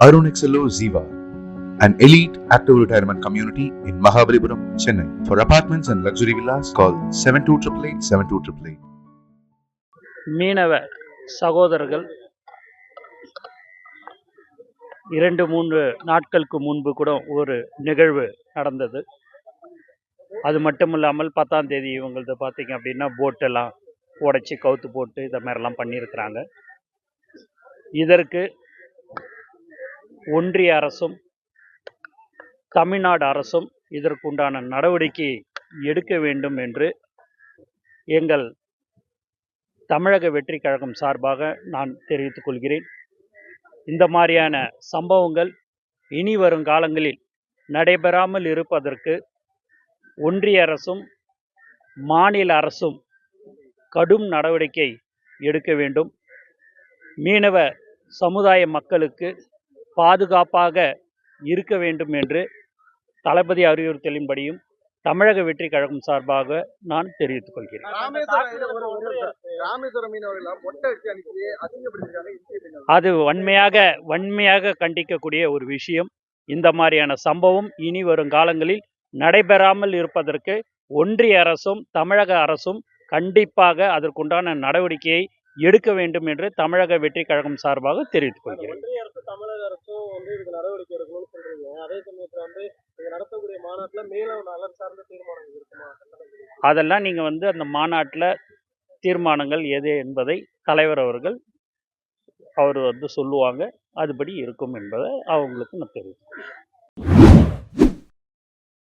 Arunexello Ziva, an elite active retirement community in Mahabalipuram, Chennai. For apartments and luxury villas, call 7288 7288. மீனவ சகோதரர்கள் இரண்டு மூன்று நாட்களுக்கு முன்பு கூட ஒரு நிகழ்வு நடந்தது அது மட்டும் இல்லாமல் பத்தாம் தேதி இவங்களது பார்த்தீங்க அப்படின்னா போட்டெல்லாம் உடைச்சி கவுத்து போட்டு இதை மாதிரிலாம் பண்ணியிருக்கிறாங்க இதற்கு ஒன்றிய அரசும் தமிழ்நாடு அரசும் இதற்குண்டான நடவடிக்கை எடுக்க வேண்டும் என்று எங்கள் தமிழக வெற்றி கழகம் சார்பாக நான் தெரிவித்துக் கொள்கிறேன். இந்த மாதிரியான சம்பவங்கள் இனி வரும் காலங்களில் நடைபெறாமல் இருப்பதற்கு ஒன்றிய அரசும் மாநில அரசும் கடும் நடவடிக்கை எடுக்க வேண்டும். மீனவ சமுதாய மக்களுக்கு பாதுகாப்பாக இருக்க வேண்டும் என்று தளபதி அறிவுறுத்தலின்படியும் தமிழக வெற்றி கழகம் சார்பாக நான் தெரிவித்துக் கொள்கிறேன். அது வன்மையாக வன்மையாக கண்டிக்கக்கூடிய ஒரு விஷயம். இந்த மாதிரியான சம்பவம் இனி வரும் காலங்களில் நடைபெறாமல் இருப்பதற்கு ஒன்றிய அரசும் தமிழக அரசும் கண்டிப்பாக அதற்குண்டான நடவடிக்கையை எடுக்க வேண்டும் என்று தமிழக வெற்றி கழகம் சார்பாக தெரிவித்துக் கொள்கிறேன். தமிழக அரசும் வந்து இதுக்கு நடவடிக்கை எடுக்கணும்னு சொல்றீங்க. அதே சமயத்துல வந்து நீங்க நடத்தக்கூடிய மாநாட்டுல மேலும் நலன் சார்ந்த தீர்மானங்கள் இருக்குமா? அதெல்லாம் நீங்கள் வந்து அந்த மாநாட்டில் தீர்மானங்கள் எது என்பதை தலைவர் அவர்கள் அவர் வந்து சொல்லுவாங்க. அதுபடி இருக்கும் என்பதை அவங்களுக்கு நான் தெரிவிக்கிறேன்.